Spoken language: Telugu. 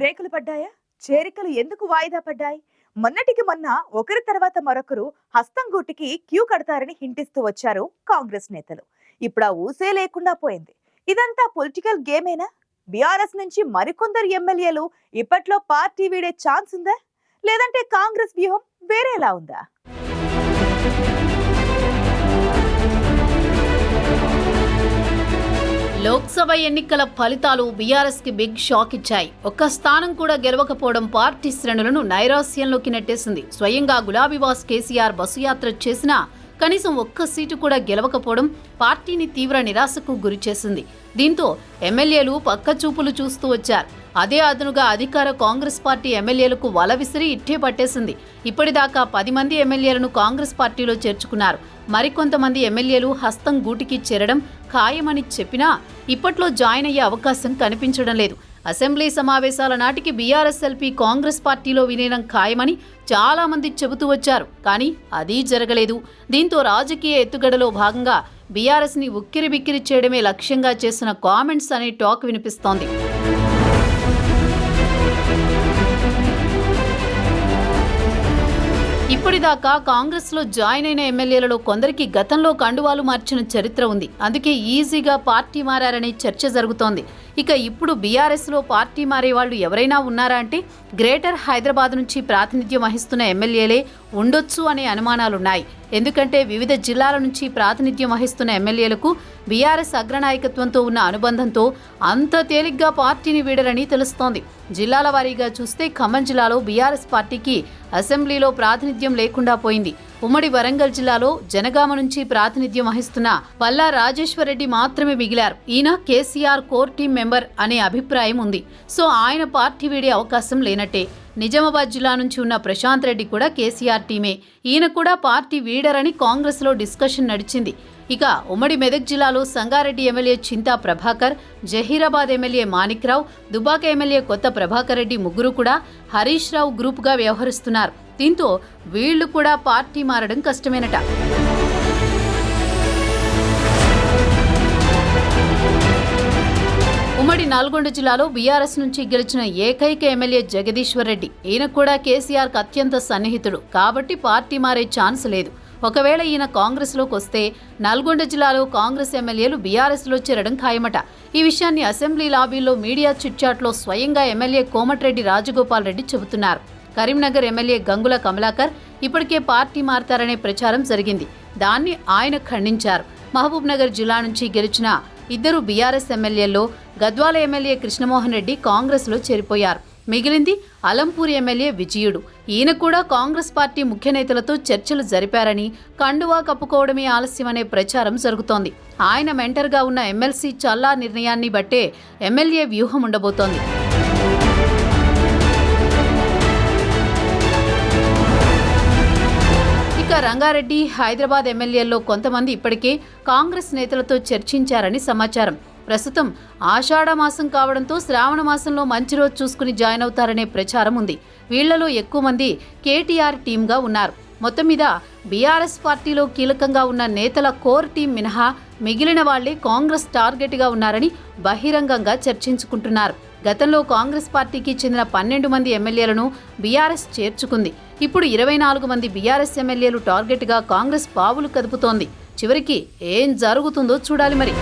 బ్రేకులు పడ్డాయా? చేరికలు ఎందుకు వాయిదా పడ్డాయి? మొన్నటికి మొన్న ఒకరి తర్వాత మరొకరు హస్తం గుట్టికి క్యూ కడతారని హింటిస్తూ వచ్చారు కాంగ్రెస్ నేతలు. ఇప్పుడు ఆ ఊసే లేకుండా పోయింది. ఇదంతా పొలిటికల్ గేమేనా? బీఆర్ఎస్ నుంచి మరికొందరు ఎమ్మెల్యేలు ఇప్పట్లో పార్టీ వీడే ఛాన్స్ ఉందా? లేదంటే కాంగ్రెస్ వ్యూహం వేరేలా ఉందా? లోక్సభ ఎన్నికల ఫలితాలు బీఆర్ఎస్కి బిగ్ షాక్ ఇచ్చాయి. ఒక్క స్థానం కూడా గెలవకపోవడం పార్టీ శ్రేణులను నైరాస్యంలోకి నెట్టేసింది. స్వయంగా గులాబీవాస్ కేసీఆర్ బస్సు యాత్ర చేసినా కనీసం ఒక్క సీటు కూడా గెలవకపోవడం పార్టీని తీవ్ర నిరాశకు గురిచేసింది దీంతో ఎమ్మెల్యేలు పక్క చూపులు చూస్తూ వచ్చారు. అదే అదనుగా అధికార కాంగ్రెస్ పార్టీ ఎమ్మెల్యేలకు వల విసిరి ఇట్టే పట్టేసింది. ఇప్పటిదాకా పది మంది ఎమ్మెల్యేలను కాంగ్రెస్ పార్టీలో చేర్చుకున్నారు. మరికొంతమంది ఎమ్మెల్యేలు హస్తం గూటికి చేరడం ఖాయమని చెప్పినా ఇప్పట్లో జాయిన్ అయ్యే అవకాశం కనిపించడం లేదు. అసెంబ్లీ సమావేశాల నాటికి బీఆర్ఎస్ఎల్పీ కాంగ్రెస్ పార్టీలో విలీనం ఖాయమని చాలామంది చెబుతూ వచ్చారు. కానీ అది జరగలేదు. దీంతో రాజకీయ ఎత్తుగడలో భాగంగా బీఆర్ఎస్ని ఉక్కిరిబిక్కిరి ఉక్కిరి బిక్కిరి చేయడమే లక్ష్యంగా చేసిన కామెంట్స్ అనే టాక్ వినిపిస్తోంది. ఇప్పటిదాకా కాంగ్రెస్లో జాయిన్ అయిన ఎమ్మెల్యేలలో కొందరికి గతంలో కండువాలు మార్చిన చరిత్ర ఉంది. అందుకే ఈజీగా పార్టీ మారారనే చర్చ జరుగుతోంది. ఇక ఇప్పుడు బీఆర్ఎస్లో పార్టీ మారే వాళ్ళు ఎవరైనా ఉన్నారా అంటే గ్రేటర్ హైదరాబాద్ నుంచి ప్రాతినిధ్యం వహిస్తున్న ఎమ్మెల్యేలే ఉండొచ్చు అనే అనుమానాలున్నాయి. ఎందుకంటే వివిధ జిల్లాల నుంచి ప్రాతినిధ్యం వహిస్తున్న ఎమ్మెల్యేలకు బీఆర్ఎస్ అగ్రనాయకత్వంతో ఉన్న అనుబంధంతో అంత తేలిగ్గా పార్టీని వీడరని తెలుస్తోంది. జిల్లాల వారీగా చూస్తే ఖమ్మం జిల్లాలో బీఆర్ఎస్ పార్టీకి అసెంబ్లీలో ప్రాతినిధ్యం లేకుండా పోయింది. ఉమ్మడి వరంగల్ జిల్లాలో జనగామ నుంచి ప్రాతినిధ్యం వహిస్తున్న పల్లా రాజేశ్వరరెడ్డి మాత్రమే మిగిలారు. ఈయన కేసీఆర్ కోర్ టీం మెంబర్ అనే అభిప్రాయం ఉంది. సో ఆయన పార్టీ వీడే అవకాశం లేనట్టే. నిజామాబాద్ జిల్లా నుంచి ఉన్న ప్రశాంత్ రెడ్డి కూడా కేసీఆర్ టీమే. ఈయన కూడా పార్టీ వీడరని కాంగ్రెస్లో డిస్కషన్ నడిచింది. ఇక ఉమ్మడి మెదక్ జిల్లాలో Sangareddy MLA Chinta Prabhakar Zaheerabad MLA Manikrao Dubbaka MLA Kotha Prabhakar Reddy ముగ్గురు కూడా హరీష్ రావు గ్రూప్గా వ్యవహరిస్తున్నారు. దీంతో వీళ్ళు కూడా పార్టీ మారడం కష్టమేనట. ఉమ్మడి నల్గొండ జిల్లాలో బీఆర్ఎస్ నుంచి గెలిచిన ఏకైక ఎమ్మెల్యే జగదీశ్వర్ రెడ్డి. ఈయన కూడా కేసీఆర్కు అత్యంత సన్నిహితుడు. కాబట్టి పార్టీ మారే ఛాన్స్ లేదు. ఒకవేళ ఈయన కాంగ్రెస్లోకి వస్తే నల్గొండ జిల్లాలో కాంగ్రెస్ ఎమ్మెల్యేలు బీఆర్ఎస్లో చేరడం ఖాయమట. ఈ విషయాన్ని అసెంబ్లీ లాబీలో మీడియా చిట్చాట్లో స్వయంగా ఎమ్మెల్యే కోమటిరెడ్డి రాజగోపాల్ రెడ్డి చెబుతున్నారు. కరీంనగర్ ఎమ్మెల్యే గంగుల కమలాకర్ ఇప్పటికే పార్టీ మారతారనే ప్రచారం జరిగింది. దాన్ని ఆయన ఖండించారు. మహబూబ్ నగర్ జిల్లా నుంచి గెలిచిన ఇద్దరు బీఆర్ఎస్ ఎమ్మెల్యేల్లో గద్వాల ఎమ్మెల్యే కృష్ణమోహన్ రెడ్డి కాంగ్రెస్లో చేరిపోయారు. మిగిలింది అలంపూర్ ఎమ్మెల్యే విజయుడు. ఈయన కూడా కాంగ్రెస్ పార్టీ ముఖ్య నేతలతో చర్చలు జరిపారని కండువా కప్పుకోవడమే ఆలస్యమనే ప్రచారం జరుగుతోంది. ఆయన మెంటర్గా ఉన్న ఎమ్మెల్సీ చల్లా నిర్ణయాన్ని బట్టే ఎమ్మెల్యే వ్యూహం ఉండబోతోంది. రంగారెడ్డి హైదరాబాద్ ఎమ్మెల్యేల్లో కొంతమంది ఇప్పటికే కాంగ్రెస్ నేతలతో చర్చించారని సమాచారం. ప్రస్తుతం ఆషాఢ మాసం కావడంతో శ్రావణ మాసంలో మంచి రోజు చూసుకుని జాయిన్ అవుతారనే ప్రచారం ఉంది. వీళ్ళలో ఎక్కువ మంది కేటీఆర్ టీంగా ఉన్నారు. మొత్తం మీద బీఆర్ఎస్ పార్టీలో కీలకంగా ఉన్న నేతల కోర్ టీం మినహా మిగిలిన వాళ్ళే కాంగ్రెస్ టార్గెట్గా ఉన్నారని బహిరంగంగా చర్చించుకుంటున్నారు. గతంలో కాంగ్రెస్ పార్టీకి చెందిన పన్నెండు మంది ఎమ్మెల్యేలను బీఆర్ఎస్ చేర్చుకుంది. ఇప్పుడు ఇరవై నాలుగు మంది బీఆర్ఎస్ ఎమ్మెల్యేలు టార్గెట్గా కాంగ్రెస్ పావులు కదుపుతోంది. చివరికి ఏం జరుగుతుందో చూడాలి మరి.